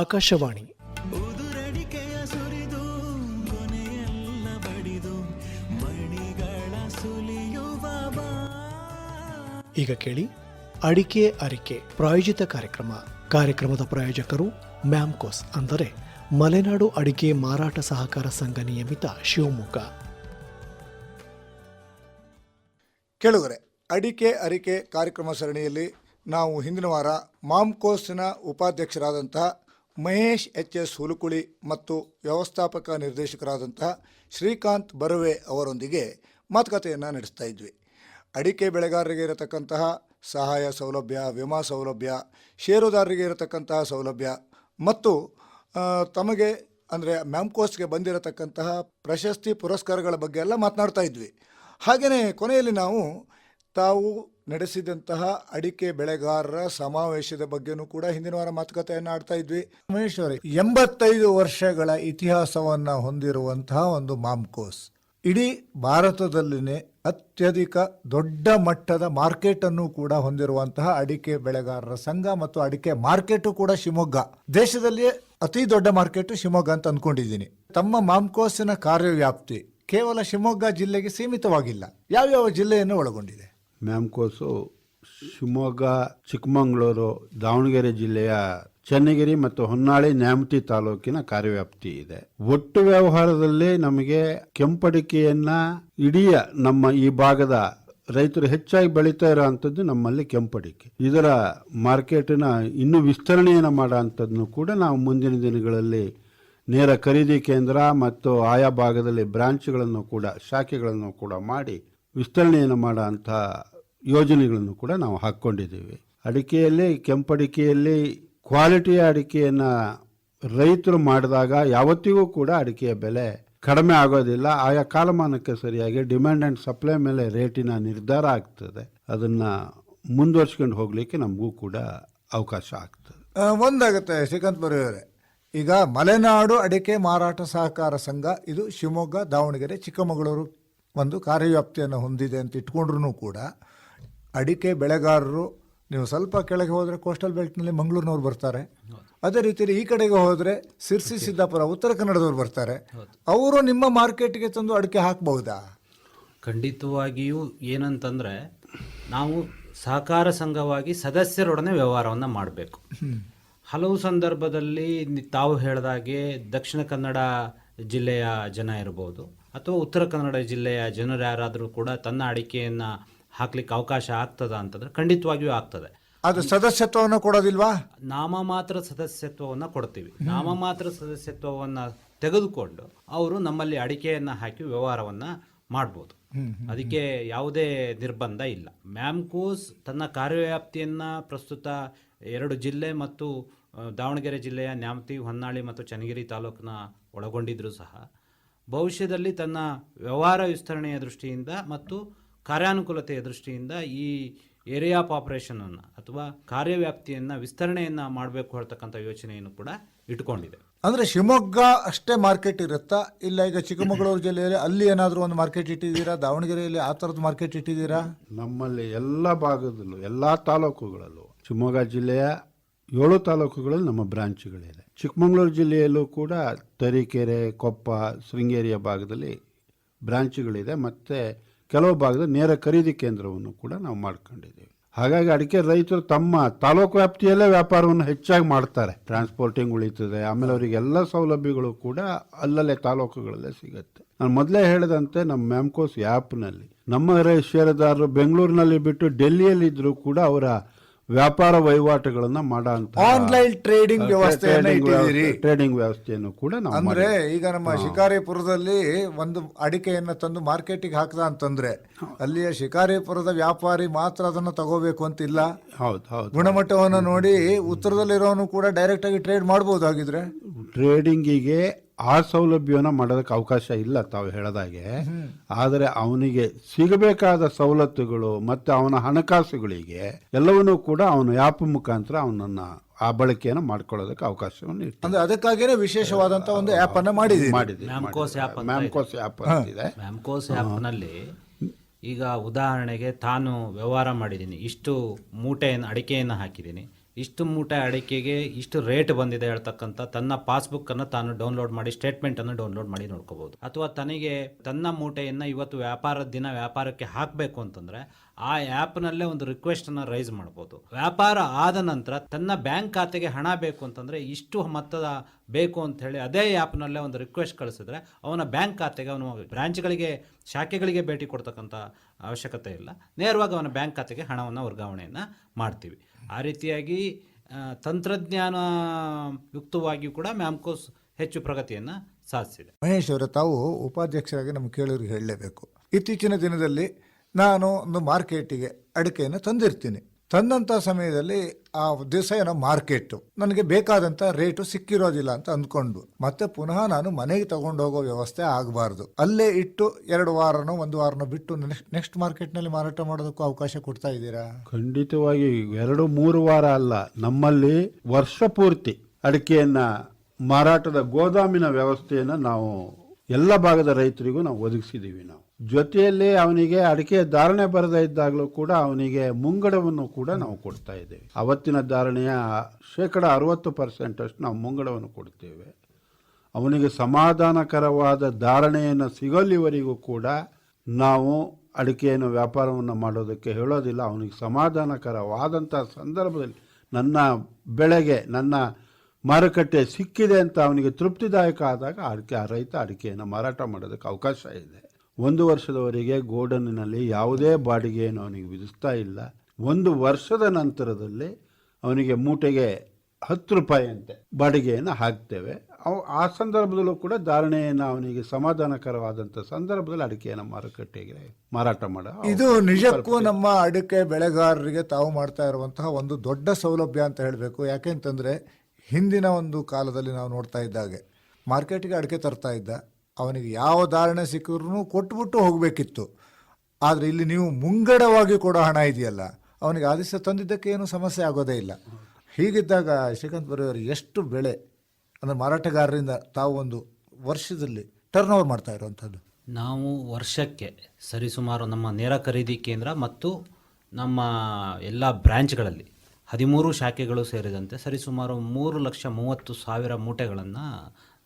ಆಕಾಶವಾಣಿ. ಈಗ ಕೇಳಿ ಅಡಿಕೆ ಅರಿಕೆ ಪ್ರಾಯೋಜಿತ ಕಾರ್ಯಕ್ರಮ. ಕಾರ್ಯಕ್ರಮದ ಪ್ರಾಯೋಜಕರು ಮ್ಯಾಮ್ಕೋಸ್ ಅಂದರೆ ಮಲೆನಾಡು ಅಡಿಕೆ ಮಾರಾಟ ಸಹಕಾರ ಸಂಘ ನಿಯಮಿತ ಶಿವಮೊಗ್ಗ. ಕೇಳುಗರೆ ಅಡಿಕೆ ಅರಿಕೆ ಕಾರ್ಯಕ್ರಮ ಸರಣಿಯಲ್ಲಿ ನಾವು ಹಿಂದಿನ ವಾರ ಮಾಮ್ಕೋಸ್ನ ಉಪಾಧ್ಯಕ್ಷರಾದಂತಹ ಮಹೇಶ್ ಎಚ್ ಎಸ್ ಹುಲುಕುಳಿ ಮತ್ತು ವ್ಯವಸ್ಥಾಪಕ ನಿರ್ದೇಶಕರಾದಂತಹ ಶ್ರೀಕಾಂತ್ ಬರುವೆ ಅವರೊಂದಿಗೆ ಮಾತುಕತೆಯನ್ನು ನಡೆಸ್ತಾ ಇದ್ವಿ. ಅಡಿಕೆ ಬೆಳೆಗಾರರಿಗೆ ಇರತಕ್ಕಂತಹ ಸಹಾಯ ಸೌಲಭ್ಯ, ವಿಮಾ ಸೌಲಭ್ಯ, ಷೇರುದಾರರಿಗೆ ಇರತಕ್ಕಂತಹ ಸೌಲಭ್ಯ ಮತ್ತು ತಮಗೆ ಅಂದರೆ ಮ್ಯಾಮ್ಕೋಸ್ಗೆ ಬಂದಿರತಕ್ಕಂತಹ ಪ್ರಶಸ್ತಿ ಪುರಸ್ಕಾರಗಳ ಬಗ್ಗೆ ಎಲ್ಲ ಮಾತನಾಡ್ತಾ ಇದ್ವಿ. ಹಾಗೆಯೇ ಕೊನೆಯಲ್ಲಿ ನಾವು ತಾವು ನಡೆಸಿದಂತಹ ಅಡಿಕೆ ಬೆಳೆಗಾರರ ಸಮಾವೇಶದ ಬಗ್ಗೆನೂ ಕೂಡ ಹಿಂದಿನ ವಾರ ಮಾತುಕತೆಯನ್ನು ಆಡ್ತಾ ಇದ್ವಿ. ಮಹೇಶ್ವರಿ ಎಂಬತ್ತೈದು ವರ್ಷಗಳ ಇತಿಹಾಸವನ್ನು ಹೊಂದಿರುವಂತಹ ಒಂದು ಮಾಮ್ಕೋಸ್ ಇಡೀ ಭಾರತದಲ್ಲಿನೇ ಅತ್ಯಧಿಕ ದೊಡ್ಡ ಮಟ್ಟದ ಮಾರ್ಕೆಟ್ ಅನ್ನು ಕೂಡ ಹೊಂದಿರುವಂತಹ ಅಡಿಕೆ ಬೆಳೆಗಾರರ ಸಂಘ ಮತ್ತು ಅಡಿಕೆ ಮಾರ್ಕೆಟ್ ಕೂಡ ಶಿವಮೊಗ್ಗ. ದೇಶದಲ್ಲಿಯೇ ಅತಿ ದೊಡ್ಡ ಮಾರ್ಕೆಟ್ ಶಿವಮೊಗ್ಗ ಅಂತ ಅನ್ಕೊಂಡಿದ್ದೀನಿ. ತಮ್ಮ ಮಾಮ್ಕೋಸಿನ ಕಾರ್ಯವ್ಯಾಪ್ತಿ ಕೇವಲ ಶಿವಮೊಗ್ಗ ಜಿಲ್ಲೆಗೆ ಸೀಮಿತವಾಗಿಲ್ಲ. ಯಾವ್ಯಾವ ಜಿಲ್ಲೆಯನ್ನು ಒಳಗೊಂಡಿದೆ? ಮ್ಯಾಮ್ಕೋಸು ಶಿವಮೊಗ್ಗ, ಚಿಕ್ಕಮಗಳೂರು, ದಾವಣಗೆರೆ ಜಿಲ್ಲೆಯ ಚನ್ನಗಿರಿ ಮತ್ತು ಹೊನ್ನಾಳಿ ನ್ಯಾಮತಿ ತಾಲೂಕಿನ ಕಾರ್ಯವ್ಯಾಪ್ತಿ ಇದೆ. ಒಟ್ಟು ವ್ಯವಹಾರದಲ್ಲಿ ನಮಗೆ ಕೆಂಪಡಿಕೆಯನ್ನ ಇಡೀ ನಮ್ಮ ಈ ಭಾಗದ ರೈತರು ಹೆಚ್ಚಾಗಿ ಬೆಳೀತಾ ಇರೋವಂಥದ್ದು ನಮ್ಮಲ್ಲಿ ಕೆಂಪಡಿಕೆ. ಇದರ ಮಾರ್ಕೆಟಿನ ಇನ್ನೂ ವಿಸ್ತರಣೆಯನ್ನು ಮಾಡೋ ಅಂಥದ್ದನ್ನು ಕೂಡ ನಾವು ಮುಂದಿನ ದಿನಗಳಲ್ಲಿ ನೇರ ಖರೀದಿ ಕೇಂದ್ರ ಮತ್ತು ಆಯಾ ಭಾಗದಲ್ಲಿ ಬ್ರಾಂಚ್ಗಳನ್ನು ಕೂಡ, ಶಾಖೆಗಳನ್ನು ಕೂಡ ಮಾಡಿ ವಿಸ್ತರಣೆಯನ್ನು ಮಾಡೋ ಯೋಜನೆಗಳನ್ನು ಕೂಡ ನಾವು ಹಾಕ್ಕೊಂಡಿದ್ದೀವಿ. ಅಡಿಕೆಯಲ್ಲಿ, ಕೆಂಪಡಿಕೆಯಲ್ಲಿ ಕ್ವಾಲಿಟಿಯ ಅಡಿಕೆಯನ್ನು ರೈತರು ಮಾಡಿದಾಗ ಯಾವತ್ತಿಗೂ ಕೂಡ ಅಡಿಕೆಯ ಬೆಲೆ ಕಡಿಮೆ ಆಗೋದಿಲ್ಲ. ಆಯಾ ಕಾಲಮಾನಕ್ಕೆ ಸರಿಯಾಗಿ ಡಿಮ್ಯಾಂಡ್ ಆ್ಯಂಡ್ ಸಪ್ಲೈ ಮೇಲೆ ರೇಟಿನ ನಿರ್ಧಾರ ಆಗ್ತದೆ. ಅದನ್ನು ಮುಂದುವರ್ಸ್ಕೊಂಡು ಹೋಗಲಿಕ್ಕೆ ನಮಗೂ ಕೂಡ ಅವಕಾಶ ಆಗ್ತದೆ. ಒಂದಾಗುತ್ತೆ ಶ್ರೀಕಾಂತ್ ಬರೆಯವರೇ ಈಗ ಮಲೆನಾಡು ಅಡಿಕೆ ಮಾರಾಟ ಸಹಕಾರ ಸಂಘ, ಇದು ಶಿವಮೊಗ್ಗ, ದಾವಣಗೆರೆ, ಚಿಕ್ಕಮಗಳೂರು ಒಂದು ಕಾರ್ಯವ್ಯಾಪ್ತಿಯನ್ನು ಹೊಂದಿದೆ ಅಂತ ಇಟ್ಕೊಂಡ್ರೂ ಕೂಡ ಅಡಿಕೆ ಬೆಳೆಗಾರರು ನೀವು ಸ್ವಲ್ಪ ಕೆಳಗೆ ಹೋದರೆ ಕೋಸ್ಟಲ್ ಬೆಲ್ಟ್ನಲ್ಲಿ ಮಂಗಳೂರಿನವ್ರು ಬರ್ತಾರೆ. ಅದೇ ರೀತಿಯಲ್ಲಿ ಈ ಕಡೆಗೆ ಹೋದರೆ ಸಿರ್ಸಿ ಸಿದ್ದಾಪುರ ಉತ್ತರ ಕನ್ನಡದವ್ರು ಬರ್ತಾರೆ. ಅವರು ನಿಮ್ಮ ಮಾರ್ಕೆಟ್ಗೆ ತಂದು ಅಡಿಕೆ ಹಾಕ್ಬಹುದಾ? ಖಂಡಿತವಾಗಿಯೂ ಏನಂತಂದರೆ ನಾವು ಸಹಕಾರ ಸಂಘವಾಗಿ ಸದಸ್ಯರೊಡನೆ ವ್ಯವಹಾರವನ್ನು ಮಾಡಬೇಕು. ಹಲವು ಸಂದರ್ಭದಲ್ಲಿ ತಾವು ಹೇಳಿದಾಗೆ ದಕ್ಷಿಣ ಕನ್ನಡ ಜಿಲ್ಲೆಯ ಜನ ಇರ್ಬೋದು ಅಥವಾ ಉತ್ತರ ಕನ್ನಡ ಜಿಲ್ಲೆಯ ಜನರು ಯಾರಾದರೂ ಕೂಡ ತನ್ನ ಅಡಿಕೆಯನ್ನು ಹಾಕ್ಲಿಕ್ಕೆ ಅವಕಾಶ ಆಗ್ತದ ಅಂತಂದ್ರೆ ಖಂಡಿತವಾಗಿಯೂ ಆಗ್ತದೆ. ಅದು ಸದಸ್ಯತ್ವವನ್ನು ಕೊಡೋದಿಲ್ವಾ? ನಾಮಮಾತ್ರ ಸದಸ್ಯತ್ವವನ್ನು ಕೊಡ್ತೀವಿ. ನಾಮಮಾತ್ರ ಸದಸ್ಯತ್ವವನ್ನು ತೆಗೆದುಕೊಂಡು ಅವರು ನಮ್ಮಲ್ಲಿ ಅಡಿಕೆಯನ್ನು ಹಾಕಿ ವ್ಯವಹಾರವನ್ನು ಮಾಡ್ಬೋದು. ಅದಕ್ಕೆ ಯಾವುದೇ ನಿರ್ಬಂಧ ಇಲ್ಲ. ಮ್ಯಾಮ್ಕೋಸ್ ತನ್ನ ಕಾರ್ಯವ್ಯಾಪ್ತಿಯನ್ನು ಪ್ರಸ್ತುತ ಎರಡು ಜಿಲ್ಲೆ ಮತ್ತು ದಾವಣಗೆರೆ ಜಿಲ್ಲೆಯ ನ್ಯಾಮತಿ ಹೊನ್ನಾಳಿ ಮತ್ತು ಚನ್ನಗಿರಿ ತಾಲೂಕನ್ನ ಒಳಗೊಂಡಿದ್ರು ಸಹ ಭವಿಷ್ಯದಲ್ಲಿ ತನ್ನ ವ್ಯವಹಾರ ವಿಸ್ತರಣೆಯ ದೃಷ್ಟಿಯಿಂದ ಮತ್ತು ಕಾರ್ಯಾನುಕೂಲತೆಯ ದೃಷ್ಟಿಯಿಂದ ಈ ಏರಿಯಾ ಆಫ್ ಆಪರೇಷನನ್ನು ಅಥವಾ ಕಾರ್ಯವ್ಯಾಪ್ತಿಯನ್ನು ವಿಸ್ತರಣೆಯನ್ನು ಮಾಡಬೇಕು ಹೇಳ್ತಕ್ಕಂಥ ಯೋಚನೆಯನ್ನು ಕೂಡ ಇಟ್ಕೊಂಡಿದೆ ಅಂದರೆ ಶಿವಮೊಗ್ಗ ಅಷ್ಟೇ ಮಾರ್ಕೆಟ್ ಇರುತ್ತಾ? ಇಲ್ಲ ಈಗ ಚಿಕ್ಕಮಗಳೂರು ಜಿಲ್ಲೆಯಲ್ಲಿ ಅಲ್ಲಿ ಏನಾದರೂ ಒಂದು ಮಾರ್ಕೆಟ್ ಇಟ್ಟಿದ್ದೀರಾ? ದಾವಣಗೆರೆಯಲ್ಲಿ ಆ ಥರದ್ದು ಮಾರ್ಕೆಟ್ ಇಟ್ಟಿದ್ದೀರಾ? ನಮ್ಮಲ್ಲಿ ಎಲ್ಲ ಭಾಗದಲ್ಲೂ ಎಲ್ಲ ತಾಲೂಕುಗಳಲ್ಲೂ ಶಿವಮೊಗ್ಗ ಜಿಲ್ಲೆಯ ಏಳು ತಾಲೂಕುಗಳಲ್ಲಿ ನಮ್ಮ ಬ್ರಾಂಚ್ಗಳಿದೆ. ಚಿಕ್ಕಮಗಳೂರು ಜಿಲ್ಲೆಯಲ್ಲೂ ಕೂಡ ತರೀಕೆರೆ ಕೊಪ್ಪ ಶೃಂಗೇರಿಯ ಭಾಗದಲ್ಲಿ ಬ್ರಾಂಚ್ಗಳಿದೆ. ಮತ್ತು ಕೆಲವು ಭಾಗದ ನೇರ ಖರೀದಿ ಕೇಂದ್ರವನ್ನು ಕೂಡ ನಾವು ಮಾಡ್ಕೊಂಡಿದ್ದೀವಿ. ಹಾಗಾಗಿ ಅಡಿಕೆ ರೈತರು ತಮ್ಮ ತಾಲೂಕು ವ್ಯಾಪ್ತಿಯಲ್ಲೇ ವ್ಯಾಪಾರವನ್ನು ಹೆಚ್ಚಾಗಿ ಮಾಡ್ತಾರೆ. ಟ್ರಾನ್ಸ್ಪೋರ್ಟಿಂಗ್ ಉಳಿತದೆ. ಆಮೇಲೆ ಅವರಿಗೆ ಎಲ್ಲ ಸೌಲಭ್ಯಗಳು ಕೂಡ ಅಲ್ಲಲ್ಲೇ ತಾಲೂಕುಗಳಲ್ಲೇ ಸಿಗುತ್ತೆ. ನಾನು ಮೊದಲೇ ಹೇಳಿದಂತೆ ನಮ್ಮ ಮ್ಯಾಮ್ಕೋಸ್ ಆ್ಯಪ್ನಲ್ಲಿ ನಮ್ಮ ಷೇರುದಾರರು ಬೆಂಗಳೂರಿನಲ್ಲಿ ಬಿಟ್ಟು ಡೆಲ್ಲಿಯಲ್ಲಿ ಇದ್ದರೂ ಕೂಡ ಅವರ ವ್ಯಾಪಾರ ವಹಿವಾಟುಗಳನ್ನ ಮಾಡೋ ಅಂತ ಆನ್ಲೈನ್ ಟ್ರೇಡಿಂಗ್ ವ್ಯವಸ್ಥೆಯನ್ನು ಇಟ್ಟಿದ್ದೀರಿ. ಟ್ರೇಡಿಂಗ್ ವ್ಯವಸ್ಥೆಯನ್ನು ಕೂಡ ನಾವು ಅಂದ್ರೆ ಈಗ ನಮ್ಮ ಶಿಕಾರಿಪುರದಲ್ಲಿ ಒಂದು ಅಡಿಕೆಯನ್ನು ತಂದು ಮಾರ್ಕೆಟಿಗೆ ಹಾಕದ ಅಂತಂದ್ರೆ ಅಲ್ಲಿಯ ಶಿಕಾರಿಪುರದ ವ್ಯಾಪಾರಿ ಮಾತ್ರ ಅದನ್ನು ತಗೋಬೇಕು ಅಂತಿಲ್ಲ. ಹೌದು ಹೌದು ಗುಣಮಟ್ಟವನ್ನು ನೋಡಿ ಉತ್ತರದಲ್ಲಿರೋನು ಕೂಡ ಡೈರೆಕ್ಟ್ ಆಗಿ ಟ್ರೇಡ್ ಮಾಡಬಹುದು ಆಗಿದ್ರೆ ಟ್ರೇಡಿಂಗಿಗೆ ಆ ಸೌಲಭ್ಯವನ್ನು ಮಾಡೋದಕ್ಕೆ ಅವಕಾಶ ಇಲ್ಲ ತಾವು ಹೇಳದಾಗೆ. ಆದರೆ ಅವನಿಗೆ ಸಿಗಬೇಕಾದ ಸವಲತ್ತುಗಳು ಮತ್ತು ಅವನ ಹಣಕಾಸುಗಳಿಗೆ ಎಲ್ಲವನ್ನೂ ಕೂಡ ಅವನ ಆ್ಯಪ್ ಮುಖಾಂತರ ಅವನನ್ನ ಆ ಬಳಕೆಯನ್ನು ಮಾಡ್ಕೊಳ್ಳೋದಕ್ಕೆ ಅವಕಾಶವನ್ನು ಅಂದ್ರೆ ಅದಕ್ಕಾಗಿನೇ ವಿಶೇಷವಾದಂತ ಒಂದು ಆಪ್ ಅನ್ನು ಮಾಡಿದೆ ಮಾಡಿದೆ ಮ್ಯಾಮ್ಕೋಸ್ ಆ್ಯಪ್ ಅಂತ ಮ್ಯಾಮ್ಕೋಸ್ ಆ್ಯಪ್ ಅಂತಿದೆ ಮ್ಯಾಮ್ಕೋಸ್ ಆ್ಯಪ್ನಲ್ಲಿ ಈಗ ಉದಾಹರಣೆಗೆ ತಾನು ವ್ಯವಹಾರ ಮಾಡಿದ್ದೀನಿ. ಇಷ್ಟು ಮೂಟೆಯನ್ನು ಅಡಿಕೆಯನ್ನು ಹಾಕಿದ್ದೀನಿ. ಇಷ್ಟು ಮೂಟೆ ಅಡಿಕೆಗೆ ಇಷ್ಟು ರೇಟ್ ಬಂದಿದೆ ಹೇಳ್ತಕ್ಕಂಥ ತನ್ನ ಪಾಸ್ಬುಕ್ಕನ್ನು ತಾನು ಡೌನ್ಲೋಡ್ ಮಾಡಿ ಸ್ಟೇಟ್ಮೆಂಟನ್ನು ಡೌನ್ಲೋಡ್ ಮಾಡಿ ನೋಡ್ಕೋಬೋದು ಅಥವಾ ತನಗೆ ತನ್ನ ಮೂಟೆಯನ್ನು ಇವತ್ತು ವ್ಯಾಪಾರದ ದಿನ ವ್ಯಾಪಾರಕ್ಕೆ ಹಾಕಬೇಕು ಅಂತಂದರೆ ಆ ಆ್ಯಪ್ನಲ್ಲೇ ಒಂದು ರಿಕ್ವೆಸ್ಟನ್ನು ರೈಸ್ ಮಾಡ್ಬೋದು. ವ್ಯಾಪಾರ ಆದ ನಂತರ ತನ್ನ ಬ್ಯಾಂಕ್ ಖಾತೆಗೆ ಹಣ ಬೇಕು ಅಂತಂದರೆ ಇಷ್ಟು ಮೊತ್ತದ ಬೇಕು ಅಂತ ಹೇಳಿ ಅದೇ ಆ್ಯಪ್ನಲ್ಲೇ ಒಂದು ರಿಕ್ವೆಸ್ಟ್ ಕಳಿಸಿದ್ರೆ ಅವನ ಬ್ಯಾಂಕ್ ಖಾತೆಗೆ ಅವನು ಬ್ರಾಂಚ್ಗಳಿಗೆ ಶಾಖೆಗಳಿಗೆ ಭೇಟಿ ಕೊಡ್ತಕ್ಕಂಥ ಅವಶ್ಯಕತೆ ಇಲ್ಲ. ನೇರವಾಗಿ ಅವನ ಬ್ಯಾಂಕ್ ಖಾತೆಗೆ ಹಣವನ್ನು ವರ್ಗಾವಣೆಯನ್ನು ಮಾಡ್ತೀವಿ. ಆ ರೀತಿಯಾಗಿ ತಂತ್ರಜ್ಞಾನ ಯುಕ್ತವಾಗಿಯೂ ಕೂಡ ಮ್ಯಾಮ್ಕೋಸ್ ಹೆಚ್ಚು ಪ್ರಗತಿಯನ್ನು ಸಾಧಿಸಿದೆ. ಮಹೇಶ್ ಅವರು, ತಾವು ಉಪಾಧ್ಯಕ್ಷರಾಗಿ ನಮ್ಮ ಕೇಳೋರಿಗೆ ಹೇಳಲೇಬೇಕು. ಇತ್ತೀಚಿನ ದಿನದಲ್ಲಿ ನಾನು ಒಂದು ಮಾರ್ಕೆಟಿಗೆ ಅಡಿಕೆಯನ್ನು ತಂದಿರ್ತೀನಿ. ತಂದಂಥ ಸಮಯದಲ್ಲಿ ಆ ದಿವಸ ಏನೋ ಮಾರ್ಕೆಟು ನನಗೆ ಬೇಕಾದಂಥ ರೇಟು ಸಿಕ್ಕಿರೋದಿಲ್ಲ ಅಂತ ಅಂದ್ಕೊಂಡು. ಮತ್ತೆ ಪುನಃ ನಾನು ಮನೆಗೆ ತಗೊಂಡು ಹೋಗೋ ವ್ಯವಸ್ಥೆ ಆಗಬಾರ್ದು. ಅಲ್ಲೇ ಇಟ್ಟು ಎರಡು ವಾರನೋ ಒಂದು ವಾರನೋ ಬಿಟ್ಟು ನೆಕ್ಸ್ಟ್ ಮಾರ್ಕೆಟ್ನಲ್ಲಿ ಮಾರಾಟ ಮಾಡೋದಕ್ಕೂ ಅವಕಾಶ ಕೊಡ್ತಾ ಇದ್ದೀರಾ? ಖಂಡಿತವಾಗಿ ಎರಡು, ಮೂರು ವಾರ ಅಲ್ಲ. ನಮ್ಮಲ್ಲಿ ವರ್ಷ ಪೂರ್ತಿ ಅಡಿಕೆಯನ್ನ, ಮಾರಾಟದ ಗೋದಾಮಿನ ವ್ಯವಸ್ಥೆಯನ್ನು ನಾವು ಎಲ್ಲ ಭಾಗದ ರೈತರಿಗೂ ನಾವು ಒದಗಿಸಿದ್ದೀವಿ ನಾವು. ಜೊತೆಯಲ್ಲಿ ಅವನಿಗೆ ಅಡಿಕೆ ಧಾರಣೆ ಬರದೇ ಇದ್ದಾಗಲೂ ಕೂಡ ಅವನಿಗೆ ಮುಂಗಡವನ್ನು ಕೂಡ ನಾವು ಕೊಡ್ತಾ ಇದ್ದೇವೆ. ಅವತ್ತಿನ ಧಾರಣೆಯ ಶೇಕಡ ಅರವತ್ತು ಪರ್ಸೆಂಟ್ ಅಷ್ಟು ನಾವು ಮುಂಗಡವನ್ನು ಕೊಡ್ತೇವೆ ಅವನಿಗೆ ಸಮಾಧಾನಕರವಾದ ಧಾರಣೆಯನ್ನು ಸಿಗಲಿವರೆಗೂ ಕೂಡ ನಾವು ಅಡಿಕೆಯನ್ನು ವ್ಯಾಪಾರವನ್ನು ಮಾಡೋದಕ್ಕೆ ಹೇಳೋದಿಲ್ಲ. ಅವನಿಗೆ ಸಮಾಧಾನಕರವಾದಂಥ ಸಂದರ್ಭದಲ್ಲಿ ನನ್ನ ಬೆಳೆಗೆ, ನನ್ನ ಮಾರುಕಟ್ಟೆ ಸಿಕ್ಕಿದೆ ಅಂತ ಅವನಿಗೆ ತೃಪ್ತಿದಾಯಕ ಆದಾಗ ಅಡಿಕೆ ರೈತ ಅಡಿಕೆಯನ್ನು ಮಾರಾಟ ಮಾಡೋದಕ್ಕೆ ಅವಕಾಶ ಇದೆ. ಒಂದು ವರ್ಷದವರೆಗೆ ಗೋಡನ್ನಲ್ಲಿ ಯಾವುದೇ ಬಾಡಿಗೆಯನ್ನು ಅವನಿಗೆ ವಿಧಿಸ್ತಾ ಇಲ್ಲ. ಒಂದು ವರ್ಷದ ನಂತರದಲ್ಲಿ ಅವನಿಗೆ ಮೂಟೆಗೆ ಹತ್ತು ರೂಪಾಯಿಯಂತೆ ಬಾಡಿಗೆಯನ್ನು ಹಾಕ್ತೇವೆ. ಅವು ಆ ಸಂದರ್ಭದಲ್ಲೂ ಕೂಡ ಧಾರಣೆಯನ್ನು ಅವನಿಗೆ ಸಮಾಧಾನಕರವಾದಂಥ ಸಂದರ್ಭದಲ್ಲಿ ಅಡಿಕೆಯನ್ನು ಮಾರುಕಟ್ಟೆಗೆ ಮಾರಾಟ ಮಾಡ ಇದು ನಿಜಕ್ಕೂ ನಮ್ಮ ಅಡಿಕೆ ಬೆಳೆಗಾರರಿಗೆ ತಾವು ಮಾಡ್ತಾ ಇರುವಂತಹ ಒಂದು ದೊಡ್ಡ ಸೌಲಭ್ಯ ಅಂತ ಹೇಳಬೇಕು. ಯಾಕೆಂತಂದರೆ ಹಿಂದಿನ ಒಂದು ಕಾಲದಲ್ಲಿ ನಾವು ನೋಡ್ತಾ ಇದ್ದಾಗೆ ಮಾರ್ಕೆಟಿಗೆ ಅಡಿಕೆ ತರ್ತಾ ಇದ್ದ. ಅವನಿಗೆ ಯಾವ ಧಾರಣೆ ಸಿಕ್ಕಿದ್ರು ಕೊಟ್ಬಿಟ್ಟು ಹೋಗಬೇಕಿತ್ತು. ಆದರೆ ಇಲ್ಲಿ ನೀವು ಮುಂಗಡವಾಗಿ ಕೊಡೋ ಹಣ ಇದೆಯಲ್ಲ, ಅವನಿಗೆ ಆದಿಸ ತಂದಿದ್ದಕ್ಕೆ ಏನು ಸಮಸ್ಯೆ ಆಗೋದೇ ಇಲ್ಲ. ಹೀಗಿದ್ದಾಗ ಶ್ರೀಕಾಂತ್ ಬರೆಯವರು ಎಷ್ಟು ಬೆಳೆ, ಅಂದರೆ ಮಾರಾಟಗಾರರಿಂದ ತಾವು ಒಂದು ವರ್ಷದಲ್ಲಿ ಟರ್ನ್ ಓವರ್ ಮಾಡ್ತಾ ಇರುವಂಥದ್ದು? ನಾವು ವರ್ಷಕ್ಕೆ ಸರಿಸುಮಾರು ನಮ್ಮ ನೇರ ಖರೀದಿ ಕೇಂದ್ರ ಮತ್ತು ನಮ್ಮ ಎಲ್ಲ ಬ್ರ್ಯಾಂಚ್ಗಳಲ್ಲಿ ಹದಿಮೂರು ಶಾಖೆಗಳು ಸೇರಿದಂತೆ ಸರಿಸುಮಾರು ಮೂರು ಲಕ್ಷ ಮೂವತ್ತು ಸಾವಿರ ಮೂಟೆಗಳನ್ನು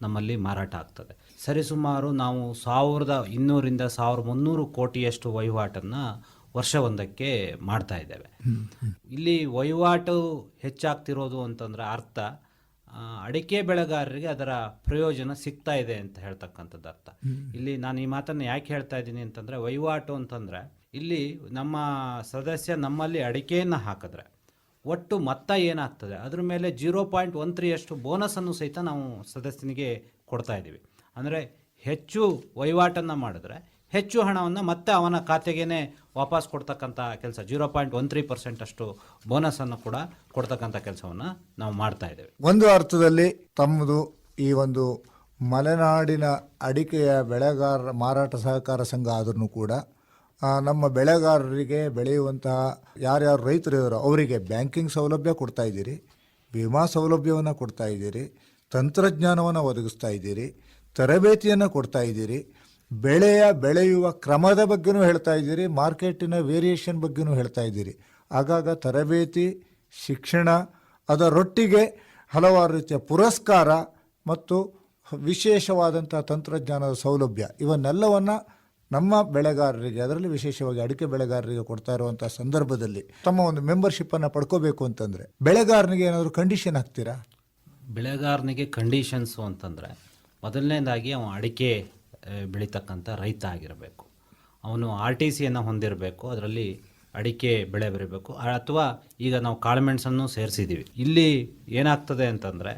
ನಮ್ಮಲ್ಲಿ ಮಾರಾಟ ಆಗ್ತದೆ. ಸರಿಸುಮಾರು ನಾವು ಸಾವಿರದ ಇನ್ನೂರಿಂದ ಸಾವಿರದ ಮುನ್ನೂರು ಕೋಟಿಯಷ್ಟು ವಹಿವಾಟನ್ನು ವರ್ಷವೊಂದಕ್ಕೆ ಮಾಡ್ತಾ ಇದ್ದೇವೆ. ಇಲ್ಲಿ ವಹಿವಾಟು ಹೆಚ್ಚಾಗ್ತಿರೋದು ಅಂತಂದರೆ ಅರ್ಥ ಅಡಿಕೆ ಬೆಳೆಗಾರರಿಗೆ ಅದರ ಪ್ರಯೋಜನ ಸಿಗ್ತಾ ಇದೆ ಅಂತ ಹೇಳ್ತಕ್ಕಂಥದ್ದು ಅರ್ಥ. ಇಲ್ಲಿ ನಾನು ಈ ಮಾತನ್ನು ಯಾಕೆ ಹೇಳ್ತಾ ಇದ್ದೀನಿ ಅಂತಂದರೆ ವಹಿವಾಟು ಅಂತಂದರೆ ಇಲ್ಲಿ ನಮ್ಮ ಸದಸ್ಯ ನಮ್ಮಲ್ಲಿ ಅಡಿಕೆಯನ್ನು ಹಾಕಿದ್ರೆ ಒಟ್ಟು ಮೊತ್ತ ಏನಾಗ್ತದೆ? ಅದ್ರ ಮೇಲೆ ಜೀರೋ ಪಾಯಿಂಟ್ ಒನ್ ತ್ರೀಯಷ್ಟು ಬೋನಸನ್ನು ಸಹಿತ ನಾವು ಸದಸ್ಯನಿಗೆ ಕೊಡ್ತಾ ಇದ್ದೀವಿ. ಅಂದರೆ ಹೆಚ್ಚು ವಹಿವಾಟನ್ನು ಮಾಡಿದ್ರೆ ಹೆಚ್ಚು ಹಣವನ್ನು ಮತ್ತೆ ಅವನ ಖಾತೆಗೇ ವಾಪಸ್ ಕೊಡ್ತಕ್ಕಂಥ ಕೆಲಸ, zero point one three percent ಅಷ್ಟು ಬೋನಸನ್ನು ಕೂಡ ಕೊಡ್ತಕ್ಕಂಥ ಕೆಲಸವನ್ನು ನಾವು ಮಾಡ್ತಾ ಇದ್ದೇವೆ. ಒಂದು ಅರ್ಥದಲ್ಲಿ ತಮ್ಮದು ಈ ಒಂದು ಮಲೆನಾಡಿನ ಅಡಿಕೆಯ ಬೆಳೆಗಾರರ ಮಾರಾಟ ಸಹಕಾರ ಸಂಘ ಆದ್ರೂ ಕೂಡ ನಮ್ಮ ಬೆಳೆಗಾರರಿಗೆ ಬೆಳೆಯುವಂತಹ ಯಾರ್ಯಾರು ರೈತರು ಇದ್ದಾರೋ ಅವರಿಗೆ ಬ್ಯಾಂಕಿಂಗ್ ಸೌಲಭ್ಯ ಕೊಡ್ತಾ ಇದ್ದೀರಿ, ವಿಮಾ ಸೌಲಭ್ಯವನ್ನು ಕೊಡ್ತಾ ಇದ್ದೀರಿ, ತಂತ್ರಜ್ಞಾನವನ್ನು ಒದಗಿಸ್ತಾ ಇದ್ದೀರಿ, ತರಬೇತಿಯನ್ನು ಕೊಡ್ತಾ ಇದ್ದೀರಿ, ಬೆಳೆಯ ಬೆಳೆಯುವ ಕ್ರಮದ ಬಗ್ಗೆನೂ ಹೇಳ್ತಾ ಇದ್ದೀರಿ, ಮಾರ್ಕೆಟಿನ ವೇರಿಯೇಷನ್ ಬಗ್ಗೆನೂ ಹೇಳ್ತಾ ಇದ್ದೀರಿ. ಆಗಾಗ ತರಬೇತಿ, ಶಿಕ್ಷಣ, ಅದರೊಟ್ಟಿಗೆ ಹಲವಾರು ರೀತಿಯ ಪುರಸ್ಕಾರ ಮತ್ತು ವಿಶೇಷವಾದಂಥ ತಂತ್ರಜ್ಞಾನದ ಸೌಲಭ್ಯ, ಇವನ್ನೆಲ್ಲವನ್ನು ನಮ್ಮ ಬೆಳೆಗಾರರಿಗೆ, ಅದರಲ್ಲಿ ವಿಶೇಷವಾಗಿ ಅಡಿಕೆ ಬೆಳೆಗಾರರಿಗೆ ಕೊಡ್ತಾ ಇರುವಂಥ ಸಂದರ್ಭದಲ್ಲಿ ತಮ್ಮ ಒಂದು ಮೆಂಬರ್ಶಿಪ್ಪನ್ನು ಪಡ್ಕೋಬೇಕು ಅಂತಂದರೆ ಬೆಳೆಗಾರನಿಗೆ ಏನಾದರೂ ಕಂಡೀಷನ್ ಹಾಕ್ತೀರಾ? ಬೆಳೆಗಾರನಿಗೆ ಕಂಡೀಷನ್ಸು ಅಂತಂದರೆ ಮೊದಲನೇದಾಗಿ ಅವನು ಅಡಿಕೆ ಬೆಳೀತಕ್ಕಂಥ ರೈತ ಆಗಿರಬೇಕು. ಅವನು ಆರ್ ಟಿ ಸಿಯನ್ನು ಹೊಂದಿರಬೇಕು, ಅದರಲ್ಲಿ ಅಡಿಕೆ ಬೆಳೆ ಬರಬೇಕು ಅಥವಾ ಈಗ ನಾವು ಕಾಳುಮೆಣಸನ್ನು ಸೇರಿಸಿದ್ದೀವಿ ಇಲ್ಲಿ ಏನಾಗ್ತದೆ ಅಂತಂದರೆ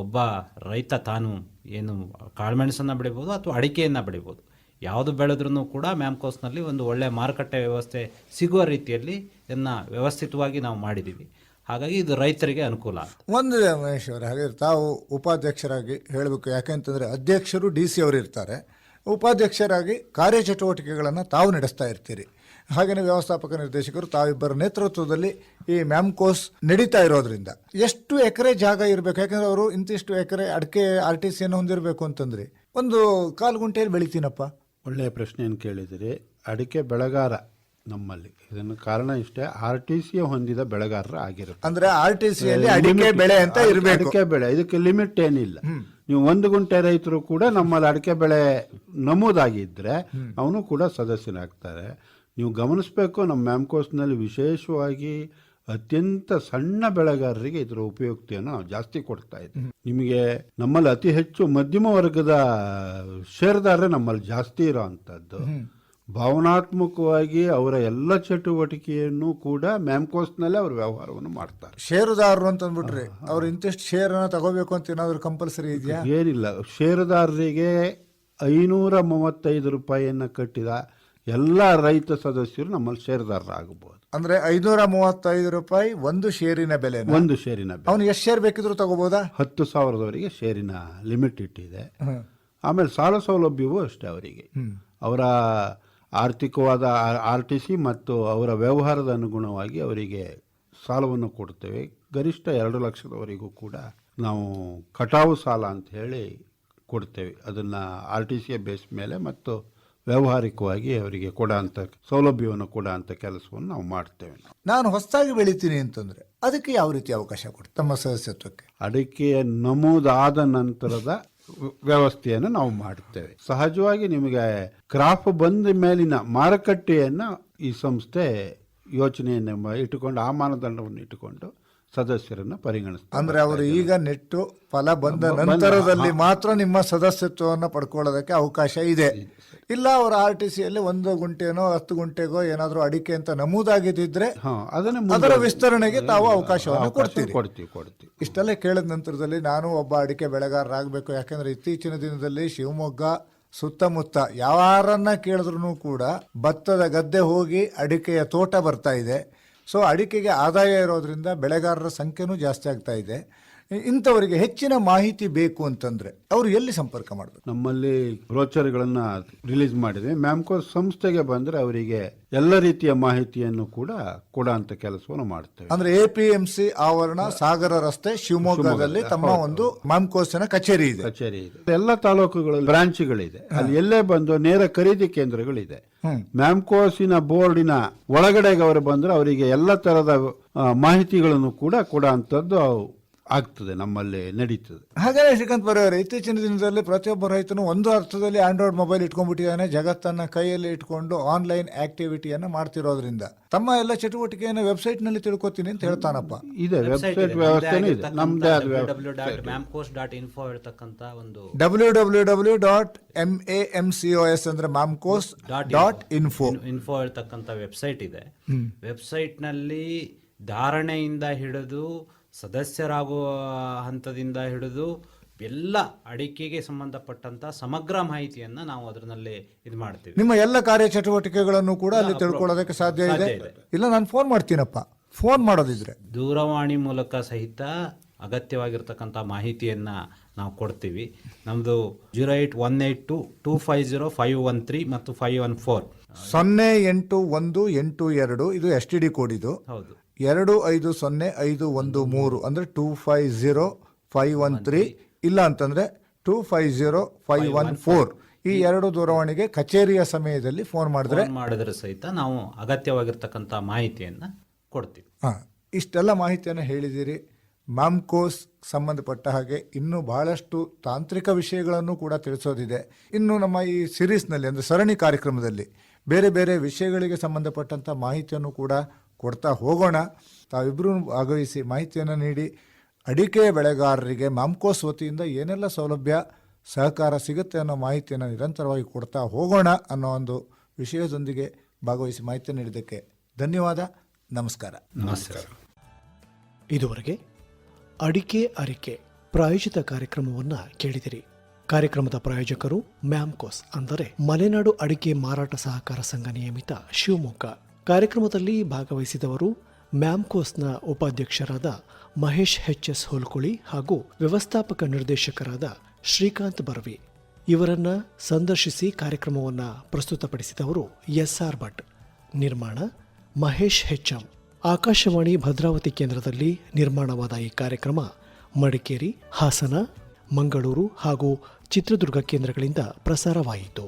ಒಬ್ಬ ರೈತ ತಾನು ಏನು ಕಾಳುಮೆಣಸನ್ನು ಬೆಳಿಬೋದು ಅಥವಾ ಅಡಿಕೆಯನ್ನು ಬೆಳಿಬೋದು. ಯಾವುದು ಬೆಳೆದ್ರೂ ಕೂಡ ಮ್ಯಾಮ್ಕೋಸ್ನಲ್ಲಿ ಒಂದು ಒಳ್ಳೆಯ ಮಾರುಕಟ್ಟೆ ವ್ಯವಸ್ಥೆ ಸಿಗುವ ರೀತಿಯಲ್ಲಿ ಇದನ್ನು ವ್ಯವಸ್ಥಿತವಾಗಿ ನಾವು ಮಾಡಿದ್ದೀವಿ. ಹಾಗಾಗಿ ಇದು ರೈತರಿಗೆ ಅನುಕೂಲ ಒಂದು ಮಹೇಶ್ ಅವರೇ, ಹಾಗೆ ತಾವು ಉಪಾಧ್ಯಕ್ಷರಾಗಿ ಹೇಳಬೇಕು. ಯಾಕೆಂತಂದರೆ ಅಧ್ಯಕ್ಷರು ಡಿ ಸಿ ಅವರು ಇರ್ತಾರೆ. ಉಪಾಧ್ಯಕ್ಷರಾಗಿ ಕಾರ್ಯಚಟುವಟಿಕೆಗಳನ್ನು ತಾವು ನಡೆಸ್ತಾ ಇರ್ತೀರಿ. ಹಾಗೆಯೇ ವ್ಯವಸ್ಥಾಪಕ ನಿರ್ದೇಶಕರು ತಾವಿಬ್ಬರ ನೇತೃತ್ವದಲ್ಲಿ ಈ ಮ್ಯಾಮ್ಕೋಸ್ ನಡೀತಾ ಇರೋದ್ರಿಂದ. ಎಷ್ಟು ಎಕರೆ ಜಾಗ ಇರಬೇಕು? ಯಾಕಂದರೆ ಅವರು ಇಂತಿಷ್ಟು ಎಕರೆ ಅಡಿಕೆ, ಆರ್ ಟಿ ಸಿಯನ್ನು ಹೊಂದಿರಬೇಕು ಅಂತಂದ್ರೆ. ಒಂದು ಕಾಲು ಗುಂಟೆಯಲ್ಲಿ ಬೆಳಿತೀನಪ್ಪ. ಒಳ್ಳೆಯ ಪ್ರಶ್ನೆಯನ್ನು ಕೇಳಿದಿರಿ ಅಡಿಕೆ ಬೆಳೆಗಾರ ನಮ್ಮಲ್ಲಿ. ಇದನ್ನು ಕಾರಣ ಇಷ್ಟೇ ಆರ್ ಟಿ ಸಿ ಹೊಂದಿದ ಬೆಳೆಗಾರರ ಆಗಿರುತ್ತೆ. ಅಂದ್ರೆ ಆರ್ ಟಿ ಸಿಯಲ್ಲಿ ಅಡಿಕೆ ಬೆಳೆ ಅಂತ ಇರಬೇಕು. ಅಡಿಕೆ ಬೆಳೆ ಇದಕ್ಕೆ ಲಿಮಿಟ್ ಏನಿಲ್ಲ. ನೀವು ಒಂದು ಗುಂಟೆ ರೈತರು ಕೂಡ ನಮ್ಮಲ್ಲಿ ಅಡಿಕೆ ಬೆಳೆ ನಮೂದಾಗಿದ್ರೆ ಅವನು ಕೂಡ ಸದಸ್ಯನಾಗ್ತಾರೆ ನೀವು ಗಮನಿಸಬೇಕು ನಮ್ಮ ಮ್ಯಾಮ್ಕೋಸ್ನಲ್ಲಿ ವಿಶೇಷವಾಗಿ ಅತ್ಯಂತ ಸಣ್ಣ ಬೆಳೆಗಾರರಿಗೆ ಇದರ ಉಪಯುಕ್ತಿಯನ್ನು ನಾವು ಜಾಸ್ತಿ ಕೊಡ್ತಾ ಇದೆ ನಿಮಗೆ ನಮ್ಮಲ್ಲಿ ಅತಿ ಹೆಚ್ಚು ಮಧ್ಯಮ ವರ್ಗದ ಷೇರ್ದಾರರೇ ನಮ್ಮಲ್ಲಿ ಜಾಸ್ತಿ ಇರೋ ಅಂಥದ್ದು. ಭಾವನಾತ್ಮಕವಾಗಿ ಅವರ ಎಲ್ಲ ಚಟುವಟಿಕೆಯನ್ನು ಕೂಡ ಮ್ಯಾಮ್ಕೋಸ್ನಲ್ಲೇ ಅವರು ವ್ಯವಹಾರವನ್ನು ಮಾಡ್ತಾರೆ. ಷೇರುದಾರರು ಅಂತ ಅಂದ್ಬಿಟ್ರಿ ಅವ್ರು ಇಂತಿಷ್ಟು ಶೇರ್ ತಗೋಬೇಕು ಅಂತ ಏನಾದ್ರು ಕಂಪಲ್ಸರಿ ಇದೆಯಾ? ಏನಿಲ್ಲ. ಷೇರುದಾರರಿಗೆ ಐನೂರ ಮೂವತ್ತೈದು ರೂಪಾಯಿಯನ್ನು ಕಟ್ಟಿದ ಎಲ್ಲ ರೈತ ಸದಸ್ಯರು ನಮ್ಮಲ್ಲಿ ಷೇರುದಾರರಾಗಬಹುದು ಅಂದ್ರೆ ಐನೂರ ಮೂವತ್ತೈದು ರೂಪಾಯಿ ಒಂದು ಶೇರಿನ ಬೆಲೆ ಒಂದು ಷೇರಿನ ಬೆಲೆ. ಅವ್ನು ಎಷ್ಟು ಶೇರ್ ಬೇಕಿದ್ರು ತಗೋಬಹುದಾ ಹತ್ತು ಸಾವಿರದವರೆಗೆ ಷೇರಿನ ಲಿಮಿಟ್ ಇಟ್ಟಿದೆ. ಆಮೇಲೆ ಸಾಲ ಸೌಲಭ್ಯವೂ ಅಷ್ಟೇ ಅವರಿಗೆ. ಅವರ ಆರ್ಥಿಕವಾದ ಆರ್ ಟಿ ಸಿ ಮತ್ತು ಅವರ ವ್ಯವಹಾರದ ಅನುಗುಣವಾಗಿ ಅವರಿಗೆ ಸಾಲವನ್ನು ಕೊಡ್ತೇವೆ. ಗರಿಷ್ಠ ಎರಡು ಲಕ್ಷದವರೆಗೂ ಕೂಡ ನಾವು ಕಟಾವು ಸಾಲ ಅಂತ ಹೇಳಿ ಕೊಡ್ತೇವೆ. ಅದನ್ನು ಆರ್ ಟಿ ಸಿಯ ಬೇಸ್ ಮೇಲೆ ಮತ್ತು ವ್ಯಾವಹಾರಿಕವಾಗಿ ಅವರಿಗೆ ಕೊಡ ಅಂತ ಸೌಲಭ್ಯವನ್ನು ಕೊಡ ಅಂತ ಕೆಲಸವನ್ನು ನಾವು ಮಾಡ್ತೇವೆ ನಾವು. ನಾನು ಹೊಸದಾಗಿ ಬೆಳಿತೀನಿ ಅಂತಂದ್ರೆ ಅದಕ್ಕೆ ಯಾವ ರೀತಿ ಅವಕಾಶ ಕೊಡ್ತು ತಮ್ಮ ಸದಸ್ಯತ್ವಕ್ಕೆ? ಅಡಿಕೆಯ ನಮೂದಾದ ನಂತರದ ವ್ಯವಸ್ಥೆಯನ್ನು ನಾವು ಮಾಡುತ್ತೇವೆ ಸಹಜವಾಗಿ ನಿಮಗೆ ಕ್ರಾಪ್ ಬಂದ ಮೇಲಿನ ಮಾರುಕಟ್ಟೆಯನ್ನು ಈ ಸಂಸ್ಥೆ ಯೋಚನೆಯನ್ನು ಇಟ್ಟುಕೊಂಡು ಆ ಮಾನದಂಡವನ್ನು ಇಟ್ಟುಕೊಂಡು ಸದಸ್ಯರನ್ನು ಪರಿಗಣಿಸ್ತಾರೆ. ಅಂದ್ರೆ ಅವರು ಈಗ ನೆಟ್ಟು ಫಲ ಬಂದ ನಂತರದಲ್ಲಿ ಮಾತ್ರ ನಿಮ್ಮ ಸದಸ್ಯತ್ವವನ್ನು ಪಡ್ಕೊಳ್ಳೋದಕ್ಕೆ ಅವಕಾಶ ಇದೆ. ಇಲ್ಲ ಅವರು ಆರ್ ಟಿ ಸಿಯಲ್ಲಿ ಒಂದು ಗುಂಟೆನೋ ಹತ್ತು ಗುಂಟೆಗೋ ಏನಾದರೂ ಅಡಿಕೆ ಅಂತ ನಮೂದಾಗಿದ್ದಿದ್ರೆ ಅದನ್ನೇ ಅದರ ವಿಸ್ತರಣೆಗೆ ತಾವು ಅವಕಾಶವನ್ನು ಕೊಡ್ತೀವಿ ಕೊಡ್ತೀವಿ ಕೊಡ್ತೀವಿ. ಇಷ್ಟೆಲ್ಲ ಕೇಳಿದ ನಂತರದಲ್ಲಿ ನಾನು ಒಬ್ಬ ಅಡಿಕೆ ಬೆಳೆಗಾರರಾಗಬೇಕು. ಯಾಕಂದ್ರೆ ಇತ್ತೀಚಿನ ದಿನದಲ್ಲಿ ಶಿವಮೊಗ್ಗ ಸುತ್ತಮುತ್ತ ಯಾರನ್ನ ಕೇಳಿದ್ರು ಕೂಡ ಭತ್ತದ ಗದ್ದೆ ಹೋಗಿ ಅಡಿಕೆಯ ತೋಟ ಬರ್ತಾ ಇದೆ. ಸೊ ಅಡಿಕೆಗೆ ಆದಾಯ ಇರೋದ್ರಿಂದ ಬೆಳೆಗಾರರ ಸಂಖ್ಯೆನೂ ಜಾಸ್ತಿ ಆಗ್ತಾ ಇದೆ. ಇಂಥವರಿಗೆ ಹೆಚ್ಚಿನ ಮಾಹಿತಿ ಬೇಕು ಅಂತಂದ್ರೆ ಅವರು ಎಲ್ಲಿ ಸಂಪರ್ಕ ಮಾಡಬೇಕು? ನಮ್ಮಲ್ಲಿ ಬ್ರೋಚರ್ಗಳನ್ನ ರಿಲೀಸ್ ಮಾಡಿದೆ. ಮ್ಯಾಮ್ಕೋ ಸಂಸ್ಥೆಗೆ ಬಂದ್ರೆ ಅವರಿಗೆ ಎಲ್ಲ ರೀತಿಯ ಮಾಹಿತಿಯನ್ನು ಕೂಡ ಕೊಡೋಂಥ ಕೆಲಸವನ್ನು ಮಾಡ್ತೇವೆ. ಅಂದ್ರೆ ಎ ಪಿ ಎಂ ಸಿ ಆವರಣ ಸಾಗರ ರಸ್ತೆ ಶಿವಮೊಗ್ಗದಲ್ಲಿ ತಮ್ಮ ಒಂದು ಮ್ಯಾಮ್ಕೋಸಿನ ಕಚೇರಿ ಇದೆ. ಕಚೇರಿ ಇದೆ. ಎಲ್ಲ ತಾಲೂಕುಗಳಲ್ಲಿ ಬ್ರಾಂಚ್ಗಳಿದೆ. ಅಲ್ಲಿ ಎಲ್ಲೇ ಬಂದು ನೇರ ಖರೀದಿ ಕೇಂದ್ರಗಳಿದೆ. ಮ್ಯಾಮ್ಕೋಸಿನ ಬೋರ್ಡಿನ ಒಳಗಡೆಗೆ ಅವರು ಬಂದ್ರೆ ಅವರಿಗೆ ಎಲ್ಲ ತರದ ಮಾಹಿತಿಗಳನ್ನು ಕೂಡ ಕೊಡ ಅಂಥದ್ದು ಆಗ್ತದೆ ನಮ್ಮಲ್ಲಿ ನಡೀತದೆ. ಹಾಗಾದ್ರೆ ಶ್ರೀಕಾಂತ್ ಬರೋರು ಇತ್ತೀಚಿನ ದಿನದಲ್ಲಿ ಪ್ರತಿಯೊಬ್ಬ ರೈತನು ಒಂದು ಅರ್ಥದಲ್ಲಿ ಆಂಡ್ರಾಯ್ಡ್ ಮೊಬೈಲ್ ಇಟ್ಕೊಂಡ್ಬಿಟ್ಟಿದ್ದಾನೆ ಜಗತ್ತನ್ನ ಕೈಯಲ್ಲಿ ಇಟ್ಕೊಂಡು ಆನ್ಲೈನ್ ಆಕ್ಟಿವಿಟಿಯನ್ನ ಮಾಡ್ತಿರೋದ್ರಿಂದ. ತಮ್ಮ ಎಲ್ಲ ಚಟುವಟಿಕೆಯನ್ನು ವೆಬ್ಸೈಟ್ನಲ್ಲಿ ತಿಳ್ಕೊತೀನಿ ಅಂತ ಹೇಳ್ತಾನಪ್ಪ. ಇದೆ ವೆಬ್ಸೈಟ್ ವ್ಯವಸ್ಥೆನೂ ಇದೆ. ನಮ್ದೇ ಆದ W dot Mamcos dot info ಹೇಳ್ತಕ್ಕಂಥ ಒಂದು W W W dot M A M C O S ಅಂದ್ರೆ ಮಾಮ್ಕೋಸ್ ಡಾಟ್ ಇನ್ಫೋ ಇನ್ಫೋ ಹೇಳ್ತಕ್ಕಂಥ ವೆಬ್ಸೈಟ್ ಇದೆ. ವೆಬ್ಸೈಟ್ನಲ್ಲಿ ಧಾರಣೆಯಿಂದ ಹಿಡಿದು ಸದಸ್ಯರಾಗುವ ಹಂತದಿಂದ ಹಿಡಿದು ಎಲ್ಲ ಅಡಿಕೆಗೆ ಸಂಬಂಧಪಟ್ಟಂತ ಸಮಗ್ರ ಮಾಹಿತಿಯನ್ನ ನಾವು ಅದರಲ್ಲಿ ಇದು ಮಾಡ್ತೀವಿ. ನಿಮ್ಮ ಎಲ್ಲ ಕಾರ್ಯಚಟುವಟಿಕೆಗಳನ್ನು ಕೂಡ ಅಲ್ಲಿ ತಿಳ್ಕೊಳ್ಳೋದಕ್ಕೆ ಸಾಧ್ಯ ಇದೆ. ಇಲ್ಲ ನಾನು ಫೋನ್ ಮಾಡ್ತೀನಪ್ಪ. ಫೋನ್ ಮಾಡೋದಿದ್ರೆ. ದೂರವಾಣಿ ಮೂಲಕ ಸಹಿತ ಅಗತ್ಯವಾಗಿರ್ತಕ್ಕಂಥ ಮಾಹಿತಿಯನ್ನ ನಾವು ಕೊಡ್ತೀವಿ. ನಮ್ಮದು zero eight one eight two two five zero five one three ಮತ್ತು ಫೈವ್ ಒನ್ ಫೋರ್. ಸೊನ್ನೆ ಎಂಟು ಒಂದು ಎಂಟು ಎರಡು ಇದು ಎಸ್ ಟಿ ಡಿ ಕೋಡ್ ಇದು. ಹೌದು. ಎರಡು ಐದು ಸೊನ್ನೆ ಐದು ಒಂದು ಮೂರು ಅಂದರೆ two five zero five one three ಇಲ್ಲ ಅಂತಂದರೆ two five zero five one four ಈ ಎರಡು ದೂರವಾಣಿಗೆ ಕಚೇರಿಯ ಸಮಯದಲ್ಲಿ ಫೋನ್ ಮಾಡಿದ್ರೆ ಮಾಡಿದ್ರೆ ಸಹಿತ ನಾವು ಅಗತ್ಯವಾಗಿರ್ತಕ್ಕಂಥ ಮಾಹಿತಿಯನ್ನು ಕೊಡ್ತೀವಿ. ಹಾಂ ಇಷ್ಟೆಲ್ಲ ಮಾಹಿತಿಯನ್ನು ಹೇಳಿದ್ದೀರಿ. ಮ್ಯಾಮ್ಕೋಸ್ ಸಂಬಂಧಪಟ್ಟ ಹಾಗೆ ಇನ್ನೂ ಬಹಳಷ್ಟು ತಾಂತ್ರಿಕ ವಿಷಯಗಳನ್ನು ಕೂಡ ತಿಳಿಸೋದಿದೆ. ಇನ್ನು ನಮ್ಮ ಈ ಸಿರೀಸ್ನಲ್ಲಿ ಅಂದರೆ ಸರಣಿ ಕಾರ್ಯಕ್ರಮದಲ್ಲಿ ಬೇರೆ ಬೇರೆ ವಿಷಯಗಳಿಗೆ ಸಂಬಂಧಪಟ್ಟಂಥ ಮಾಹಿತಿಯನ್ನು ಕೂಡ ಕೊಡ್ತಾ ಹೋಗೋಣ. ತಾವಿಬ್ಬರೂ ಭಾಗವಹಿಸಿ ಮಾಹಿತಿಯನ್ನು ನೀಡಿ. ಅಡಿಕೆ ಬೆಳೆಗಾರರಿಗೆ ಮಾಮ್ಕೋಸ್ ವತಿಯಿಂದ ಏನೆಲ್ಲ ಸೌಲಭ್ಯ ಸಹಕಾರ ಸಿಗುತ್ತೆ ಅನ್ನೋ ಮಾಹಿತಿಯನ್ನು ನಿರಂತರವಾಗಿ ಕೊಡ್ತಾ ಹೋಗೋಣ ಅನ್ನೋ ಒಂದು ವಿಷಯದೊಂದಿಗೆ ಭಾಗವಹಿಸಿ ಮಾಹಿತಿ ನೀಡಿದ್ದಕ್ಕೆ ಧನ್ಯವಾದ. ನಮಸ್ಕಾರ. ನಮಸ್ಕಾರ. ಇದುವರೆಗೆ ಅಡಿಕೆ ಅರಿಕೆ ಪ್ರಾಯೋಜಿತ ಕಾರ್ಯಕ್ರಮವನ್ನು ಕೇಳಿದಿರಿ. ಕಾರ್ಯಕ್ರಮದ ಪ್ರಾಯೋಜಕರು ಮ್ಯಾಮ್ಕೋಸ್ ಅಂದರೆ ಮಲೆನಾಡು ಅಡಿಕೆ ಮಾರಾಟ ಸಹಕಾರ ಸಂಘ ನಿಯಮಿತ ಶಿವಮೊಗ್ಗ. ಕಾರ್ಯಕ್ರಮದಲ್ಲಿ ಭಾಗವಹಿಸಿದವರು ಮ್ಯಾಮ್ಕೋಸ್ನ ಉಪಾಧ್ಯಕ್ಷರಾದ ಮಹೇಶ್ ಹೆಚ್ ಎಸ್ ಹೋಲ್ಕುಳಿ ಹಾಗೂ ವ್ಯವಸ್ಥಾಪಕ ನಿರ್ದೇಶಕರಾದ ಶ್ರೀಕಾಂತ್ ಬರ್ವಿ. ಇವರನ್ನ ಸಂದರ್ಶಿಸಿ ಕಾರ್ಯಕ್ರಮವನ್ನು ಪ್ರಸ್ತುತಪಡಿಸಿದವರು ಎಸ್ ಆರ್ ಭಟ್. ನಿರ್ಮಾಣ ಮಹೇಶ್ ಹೆಚ್ಎಂ ಆಕಾಶವಾಣಿ ಭದ್ರಾವತಿ ಕೇಂದ್ರದಲ್ಲಿ ನಿರ್ಮಾಣವಾದ ಈ ಕಾರ್ಯಕ್ರಮ ಮಡಿಕೇರಿ, ಹಾಸನ, ಮಂಗಳೂರು ಹಾಗೂ ಚಿತ್ರದುರ್ಗ ಕೇಂದ್ರಗಳಿಂದ ಪ್ರಸಾರವಾಯಿತು.